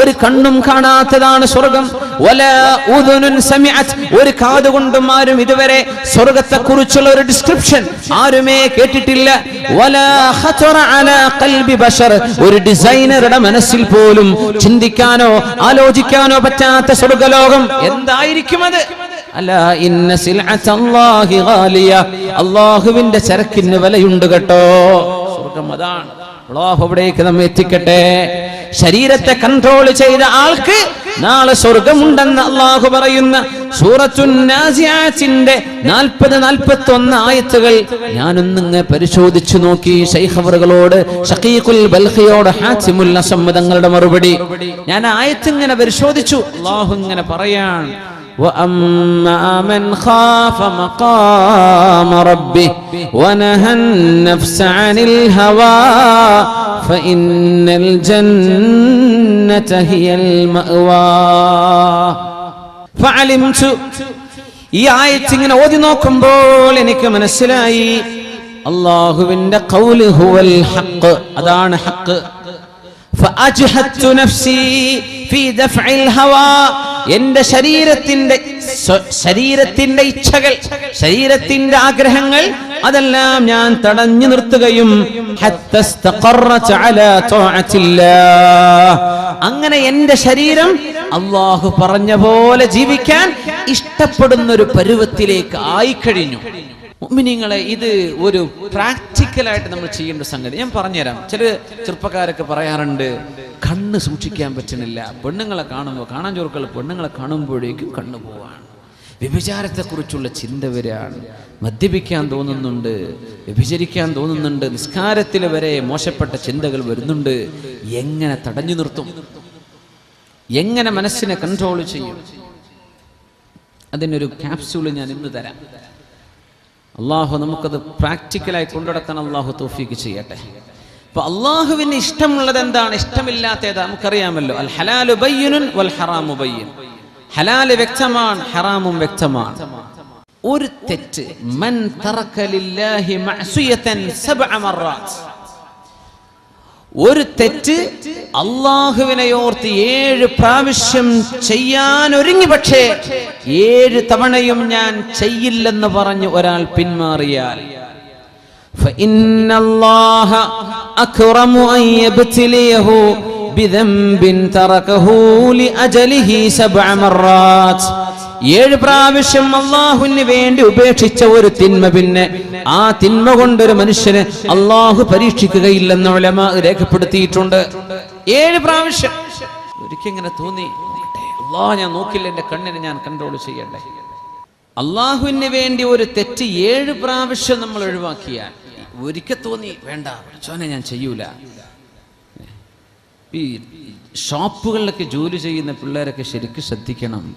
ഒരു കണ്ണും കാണാത്തതാണ് സ്വർഗം. ഒരു കാതുകൊണ്ടും ആരും ഇതുവരെ സ്വർഗത്തെ കുറിച്ചുള്ള ഒരു ഡിസ്ക്രിപ്ഷൻ ആരുമേ കേട്ടിട്ടില്ല. ഒരു ഡിസൈനറുടെ മനസ്സിൽ പോലും ചിന്തിക്കാനോ ആലോചിക്കാനോ പറ്റാത്ത സ്വർഗലോകം. എന്തായിരിക്കും അത്? അല്ല ഇന്ന ചരക്കിന് വിലയുണ്ട് കേട്ടോ. സ്വർഗം അതാണ്. അള്ളാഹു അവിടേക്ക് നമ്മെ എത്തിക്കട്ടെ. ശരീരത്തെ കൺട്രോൾ ചെയ്ത ആൾക്ക് നാളെ സ്വർഗമുണ്ടെന്ന് അള്ളാഹു പറയുന്ന സൂറത്തുന്നാസിയാസിന്റെ നാൽപ്പത് നാൽപ്പത്തി ഒന്ന് ആയത്തുകൾ ഞാനൊന്നിങ്ങ് പരിശോധിച്ചു നോക്കി. ശൈഖവറുകളോട് ഷക്കീഖുൽ ബൽഖിയോട് ഹാസിമുൽ അസമ്മതങ്ങളുടെ മറുപടി. ഞാൻ ആയത്തിങ്ങനെ പരിശോധിച്ചു. അള്ളാഹു ഇങ്ങനെ പറയാൻ وأما من خاف مقام ربه ونهى النفس عن الهوى فإن الجنة هي المأوى فعلمت ഈ ആയത്ത് ഇങ്ങനെ ഓതി നോക്കുമ്പോൾ എനിക്ക് മനസ്സിലായി അള്ളാഹുവിന്റെ കൗല് ഹുവൽ ഹക്ക് അതാണ് ഹക്ക് فأجهدت نفسي في دفع الهوى എന്റെ ശരീരത്തിന്റെ ശരീരത്തിന്റെ ഇച്ഛകൾ ശരീരത്തിന്റെ ആഗ്രഹങ്ങൾ അതെല്ലാം ഞാൻ തടഞ്ഞു നിർത്തുകയും അങ്ങനെ എന്റെ ശരീരം അള്ളാഹു പറഞ്ഞ പോലെ ജീവിക്കാൻ ഇഷ്ടപ്പെടുന്ന ഒരു പരുവത്തിലേക്ക് ആയിക്കഴിഞ്ഞു. മുഅ്മിനീങ്ങളെ ഇത് ഒരു പ്രാക്ടിക്കലായിട്ട് നമ്മൾ ചെയ്യേണ്ട സംഗതി. ഞാൻ പറഞ്ഞുതരാം. ചില ചെറുപ്പക്കാരൊക്കെ പറയാറുണ്ട് കണ്ണ് സൂക്ഷിക്കാൻ പറ്റുന്നില്ല. പെണ്ണുങ്ങളെ കാണുമ്പോൾ കാണാൻ ചോർക്കൾ പെണ്ണുങ്ങളെ കാണുമ്പോഴേക്കും കണ്ണു പോവാണ്. വ്യഭിചാരത്തെക്കുറിച്ചുള്ള ചിന്ത വരികയാണ് മദ്യപിക്കാൻ തോന്നുന്നുണ്ട് വ്യഭിചരിക്കാൻ തോന്നുന്നുണ്ട് നിസ്കാരത്തിൽ വരെ മോശപ്പെട്ട ചിന്തകൾ വരുന്നുണ്ട്. എങ്ങനെ തടഞ്ഞു നിർത്തും? എങ്ങനെ മനസ്സിനെ കൺട്രോൾ ചെയ്യും? അതിനൊരു ക്യാപ്സ്യൂൾ ഞാൻ ഇന്ന് തരാം. അള്ളാഹു നമുക്കത് പ്രാക്ടിക്കലായി കൊണ്ടുനടക്കാൻ അള്ളാഹു തോഫീക്ക് ചെയ്യട്ടെ. അപ്പൊ അള്ളാഹുവിന് ഇഷ്ടമുള്ളത് എന്താണ്? ഇഷ്ടമില്ലാത്ത ഏതാ നമുക്കറിയാമല്ലോ. അൽ ഹലാലു ബയ്യനുൻ വൽ ഹറാമു ബയ്യൻ. ഹലാൽ വ്യക്തമാണ് ഹറാമും വ്യക്തമാണ്. ഒരു തെറ്റ്. മൻ തറക്കലില്ലാഹി മഅസിയതൻ സബ്അ മർറാത്ത് ഒരു തെറ്റ് അള്ളാഹുവിനെ ഓർത്ത് ഏഴ് പ്രാവശ്യം ചെയ്യാൻ ഒരുങ്ങി പക്ഷേ ഏഴ് തവണയും ഞാൻ ചെയ്യില്ലെന്ന് പറഞ്ഞ് ഒരാൾ പിന്മാറിയാൽ ബിദംബിൻ സബ്അ ഏഴ് പ്രാവശ്യം അള്ളാഹുവിന് വേണ്ടി ഉപേക്ഷിച്ച ഒരു തിന്മ പിന്നെ ആ തിന്മ കൊണ്ടൊരു മനുഷ്യന് അള്ളാഹു പരീക്ഷിക്കുകയില്ലെന്ന് ഉലമ രേഖപ്പെടുത്തിയിട്ടുണ്ട്. ഏഴ് പ്രാവശ്യം. ഒരിക്കൽ തോന്നി അള്ളാഹ് ഞാൻ നോക്കില്ല എന്റെ കണ്ണിനെ ഞാൻ കൺട്രോൾ ചെയ്യണ്ടേ? അള്ളാഹുവിന് വേണ്ടി ഒരു തെറ്റ് ഏഴ് പ്രാവശ്യം നമ്മൾ ഒഴിവാക്കിയാൽ ഒരിക്കൽ തോന്നി വേണ്ട ഞാൻ ചെയ്യൂല. ഈ ഷോപ്പുകളിലൊക്കെ ജോലി ചെയ്യുന്ന പിള്ളേരൊക്കെ ശരിക്കും ശ്രദ്ധിക്കണം.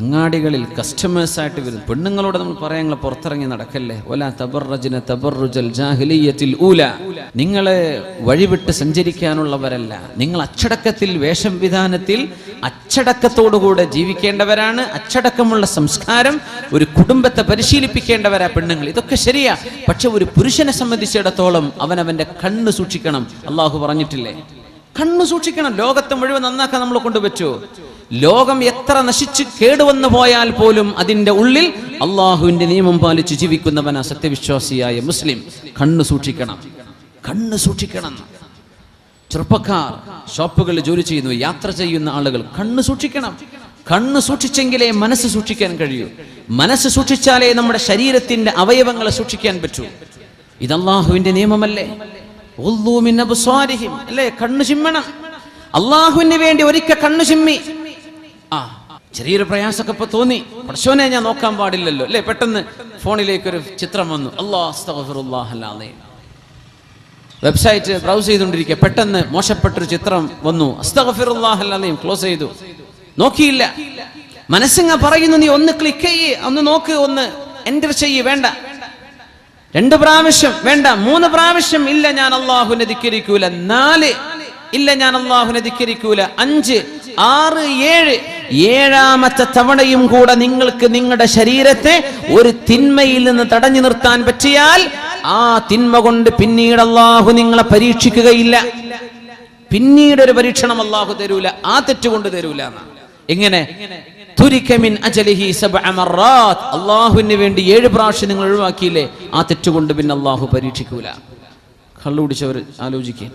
അങ്ങാടികളിൽ കസ്റ്റമേഴ്സായിട്ട് വരും. പെണ്ണുങ്ങളോട് നമ്മൾ പറയാങ്ങൾ പുറത്തിറങ്ങി നടക്കല്ലേ? ഒല തബർറജിന തബറുജൽ ജാഹിലിയത്തിൽ ഊല. നിങ്ങളെ വഴിവിട്ട് സഞ്ചരിക്കാനുള്ളവരല്ല. നിങ്ങൾ അച്ചടക്കത്തിൽ വേഷം വിധാനത്തിൽ അച്ചടക്കത്തോടുകൂടെ ജീവിക്കേണ്ടവരാണ്. അച്ചടക്കമുള്ള സംസ്കാരം ഒരു കുടുംബത്തെ പരിശീലിപ്പിക്കേണ്ടവരാ പെണ്ണുങ്ങൾ. ഇതൊക്കെ ശരിയാ. പക്ഷെ ഒരു പുരുഷനെ സംബന്ധിച്ചിടത്തോളം അവന്റെ കണ്ണ് സൂക്ഷിക്കണം. അള്ളാഹു പറഞ്ഞിട്ടില്ലേ? കണ്ണു സൂക്ഷിക്കണം. ലോകത്തെ മുഴുവൻ നന്നാക്കാൻ നമ്മൾ കൊണ്ടുവച്ചു. ലോകം എത്ര നശിച്ച് കേടുവന്നു പോയാൽ പോലും അതിന്റെ ഉള്ളിൽ അള്ളാഹുവിന്റെ നിയമം പാലിച്ച് ജീവിക്കുന്നവനാ സത്യവിശ്വാസിയായ മുസ്ലിം. കണ്ണു സൂക്ഷിക്കണം. കണ്ണു സൂക്ഷിക്കണം. ചെറുപ്പക്കാർ ഷോപ്പുകളിൽ ജോലി ചെയ്യുന്നു യാത്ര ചെയ്യുന്ന ആളുകൾ കണ്ണു സൂക്ഷിക്കണം. കണ്ണ് സൂക്ഷിച്ചെങ്കിലേ മനസ്സ് സൂക്ഷിക്കാൻ കഴിയൂ. മനസ്സ് സൂക്ഷിച്ചാലേ നമ്മുടെ ശരീരത്തിന്റെ അവയവങ്ങളെ സൂക്ഷിക്കാൻ പറ്റൂ. ഇത് നിയമമല്ലേ. അല്ലേ? കണ്ണു ചിമ്മണം. അള്ളാഹുവിന് വേണ്ടി ഒരിക്കൽ കണ്ണു ചിമ്മി. ആ ചെറിയൊരു പ്രയാസമൊക്കെ ഇപ്പൊ തോന്നി. പടശോനെ ഞാൻ നോക്കാൻ പാടില്ലല്ലോ. അല്ലേ? പെട്ടെന്ന് ഫോണിലേക്ക് ഒരു ചിത്രം വന്നു. അള്ളാഹ് വെബ്സൈറ്റ് ബ്രൗസ് ചെയ്തുകൊണ്ടിരിക്കുക. പെട്ടെന്ന് മോശപ്പെട്ടൊരു ചിത്രം വന്നു. അസ്തഫിറുല്ലാഹല്ലാതെയും ക്ലോസ് ചെയ്തു. നോക്കിയില്ല. മനസ്സിങ്ങ പറയുന്നു നീ ഒന്ന് ക്ലിക്ക് ചെയ്യേ. ഒന്ന് നോക്ക് ഒന്ന് എന്റർ ചെയ്യേ. വേണ്ട. രണ്ട് പ്രാവശ്യം വേണ്ട മൂന്ന് പ്രാവശ്യം ഇല്ല ഞാൻ അള്ളാഹുനെ ധിക്കരിക്കൂല. നാല് ഇല്ല ഞാൻ അള്ളാഹുനെ ധിക്കരിക്കൂല. അഞ്ച് ആറ് ഏഴ്. ഏഴാമത്തെ തവണയും കൂടെ നിങ്ങൾക്ക് നിങ്ങളുടെ ശരീരത്തെ ഒരു തിന്മയിൽ നിന്ന് തടഞ്ഞു നിർത്താൻ പറ്റിയാൽ ആ തിന്മ കൊണ്ട് പിന്നീട് അള്ളാഹു നിങ്ങളെ പരീക്ഷിക്കുകയില്ല. പിന്നീട് ഒരു പരീക്ഷണം അള്ളാഹു തരൂല. ആ തെറ്റുകൊണ്ട് തരൂല. എങ്ങനെ? അള്ളാഹുവിന് വേണ്ടി ഏഴ് പ്രാവശ്യം നിങ്ങൾ ഒഴിവാക്കിയില്ലേ? ആ തെറ്റുകൊണ്ട് പിന്നെ അള്ളാഹു പരീക്ഷിക്കൂല. കള്ളുപിടിച്ചവർ ആലോചിക്കുക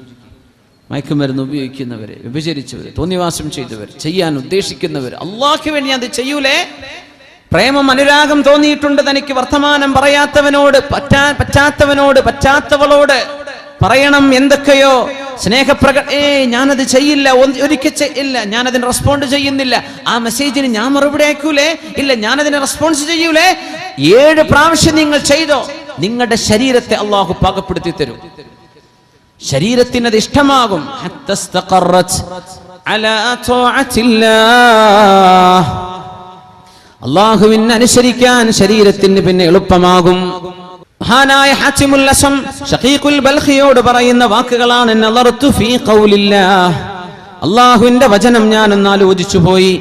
മയക്കുമരുന്ന് ഉപയോഗിക്കുന്നവര് വിഭജിച്ചവര് തോന്നിവാസം ചെയ്തവർ ചെയ്യാൻ ഉദ്ദേശിക്കുന്നവർ അള്ളാഹ്ക്ക് വേണ്ടി അത് ചെയ്യൂലേ? പ്രേമം അനുരാഗം തോന്നിയിട്ടുണ്ട് തനിക്ക് വർത്തമാനം പറയാത്തവനോട് പറ്റാ പറ്റാത്തവനോട് പറ്റാത്തവളോട് പറയണം എന്തൊക്കെയോ. സ്നേഹപ്രക ഏ ഞാനത് ചെയ്യില്ല. ഒരിക്കൽ ഞാൻ ഞാനതിന് റെസ്പോണ്ട് ചെയ്യുന്നില്ല. ആ മെസ്സേജിന് ഞാൻ മറുപടി അയക്കൂലേ? ഇല്ല ഞാനതിനെ റെസ്പോൺസ് ചെയ്യൂലേ? ഏഴ് പ്രാവശ്യം നിങ്ങൾ ചെയ്തോ? നിങ്ങളുടെ ശരീരത്തെ അള്ളാഹു പാകപ്പെടുത്തി തരും. ശരീരത്തിന് അത് ഇഷ്ടമാകും. അള്ളാഹുവിന് അനുസരിക്കാൻ ശരീരത്തിന് പിന്നെ എളുപ്പമാകും. മഹാനായ ഹാസിമുല്ലസം ഷഹീഖുൽ ബൽഖിയോട് പറയുന്ന വാക്കുകളാണ് അള്ളാഹുവിന്റെ വചനം ഞാൻ ഒന്ന് ആലോചിച്ചു പോയി.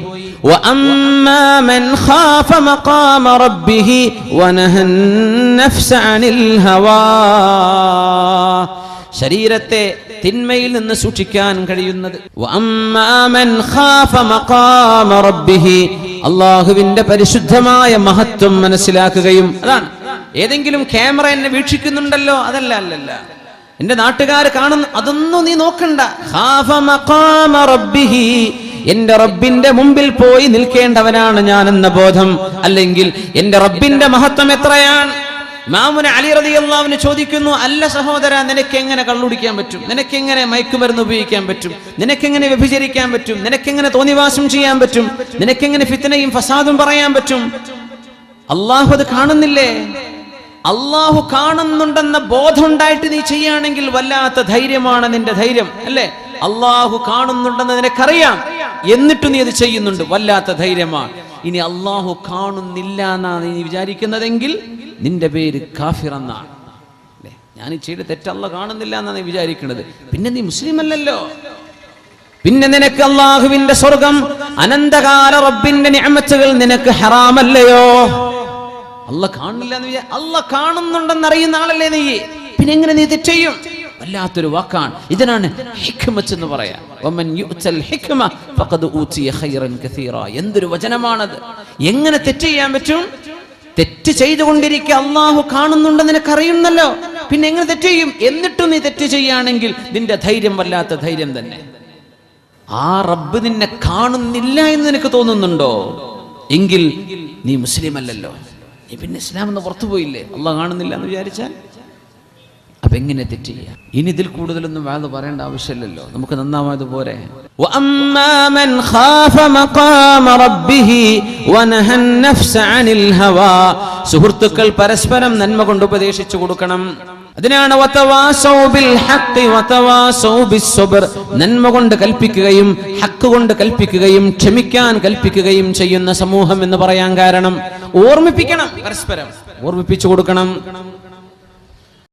ശരീരത്തെ തിന്മയിൽ നിന്ന് സൂക്ഷിക്കാൻ കഴിയുന്നത്. അള്ളാഹുവിന്റെ പരിശുദ്ധമായ മഹത്വം മനസ്സിലാക്കുകയും അതാണ്. ഏതെങ്കിലും ക്യാമറ എന്നെ വീക്ഷിക്കുന്നുണ്ടല്ലോ? അതല്ല അല്ലല്ല. എന്റെ നാട്ടുകാർ കാണുന്നു അതൊന്നും നീ നോക്കണ്ട. എന്റെ റബ്ബിന്റെ മുമ്പിൽ പോയി നിൽക്കേണ്ടവനാണ് ഞാൻ എന്ന ബോധം. അല്ലെങ്കിൽ എന്റെ റബ്ബിന്റെ മഹത്വം എത്രയാണ്? മാമുന അലി റളിയല്ലാഹുവിനെ ചോദിക്കുന്നു അല്ല സഹോദര നിനക്ക് എങ്ങനെ കള്ളുടിക്കാൻ പറ്റും? നിനക്ക് എങ്ങനെ മയക്കുമരുന്ന് ഉപയോഗിക്കാൻ പറ്റും? നിനക്ക് എങ്ങനെ വ്യഭിചരിക്കാൻ പറ്റും? നിനക്ക് എങ്ങനെ തോന്നിവാസം ചെയ്യാൻ പറ്റും? നിനക്ക് എങ്ങനെ ഫിത്തനയും ഫസാദും പറയാൻ പറ്റും? അള്ളാഹു അത് കാണുന്നില്ലേ? അള്ളാഹു കാണുന്നുണ്ടെന്ന ബോധമുണ്ടായിട്ട് നീ ചെയ്യുകയാണെങ്കിൽ വല്ലാത്ത ധൈര്യമാണ് നിന്റെ ധൈര്യം അല്ലേ? അള്ളാഹു കാണുന്നുണ്ടെന്ന് നിനക്കറിയാം. എന്നിട്ട് നീ അത് ചെയ്യുന്നുണ്ട്. വല്ലാത്ത ധൈര്യമാണ്. ഇനി അള്ളാഹു കാണുന്നില്ല എന്നാണ് നീ വിചാരിക്കുന്നതെങ്കിൽ നിന്റെ പേര് കാഫിർ എന്നാണ്. അല്ലേ? ഞാൻ ചെയ്ത് തെറ്റല്ല കാണുന്നില്ല എന്നാണ് നീ വിചാരിക്കുന്നത്. പിന്നെ നീ മുസ്ലിം അല്ലല്ലോ പിന്നെ നിനക്ക് അള്ളാഹുവിന്റെ സ്വർഗം അനന്തകാല റബ്ബിന്റെ നിഅമത്തുകൾ നിനക്ക് ഹറാമല്ലയോ? അല്ല കാണില്ല എന്ന് വിചാ അല്ല കാണുന്നുണ്ടെന്ന് അറിയുന്ന ആളല്ലേ നീ? പിന്നെ എങ്ങനെ നീ തെറ്റെയ്യും വല്ലാത്തൊരു വാക്കാണ്. ഇതിനാണ് ഹിക്മത്ത് എന്ന് പറയാ. എന്തൊരു വചനമാണത്? എങ്ങനെ തെറ്റ് ചെയ്യാൻ പറ്റും? തെറ്റ് ചെയ്തുകൊണ്ടിരിക്കുക അള്ളാഹു കാണുന്നുണ്ടെന്ന് നിനക്കറിയുന്നല്ലോ. പിന്നെ എങ്ങനെ തെറ്റ് ചെയ്യും? എന്നിട്ടും നീ തെറ്റ് ചെയ്യുകയാണെങ്കിൽ നിന്റെ ധൈര്യം വല്ലാത്ത ധൈര്യം തന്നെ. ആ റബ്ബ് നിന്നെ കാണുന്നില്ല എന്ന് നിനക്ക് തോന്നുന്നുണ്ടോ? എങ്കിൽ നീ മുസ്ലിം അല്ലല്ലോ നീ പിന്നെ ഇസ്ലാം എന്ന് പുറത്തു പോയില്ലേ? അല്ല കാണുന്നില്ല എന്ന് വിചാരിച്ചാൽ? അപ്പൊ എങ്ങനെ തെറ്റ് ചെയ്യാം? ഇനി ഇതിൽ കൂടുതലൊന്നും വേദ പറയേണ്ട ആവശ്യമില്ലല്ലോ. നമുക്ക് നന്നാവായത് പോരെ. സുഹൃത്തുക്കൾ പരസ്പരം നന്മ കൊണ്ട് ഉപദേശിച്ചു കൊടുക്കണം. അതിനാണ് നന്മ കൊണ്ട് കൽപ്പിക്കുകയും ഹക്ക് കൊണ്ട് കൽപ്പിക്കുകയും ക്ഷമിക്കാൻ കൽപ്പിക്കുകയും ചെയ്യുന്ന സമൂഹം എന്ന് പറയാൻ കാരണം ഓർമ്മിപ്പിക്കണം പരസ്പരം. ഓർമ്മിപ്പിച്ചു കൊടുക്കണം.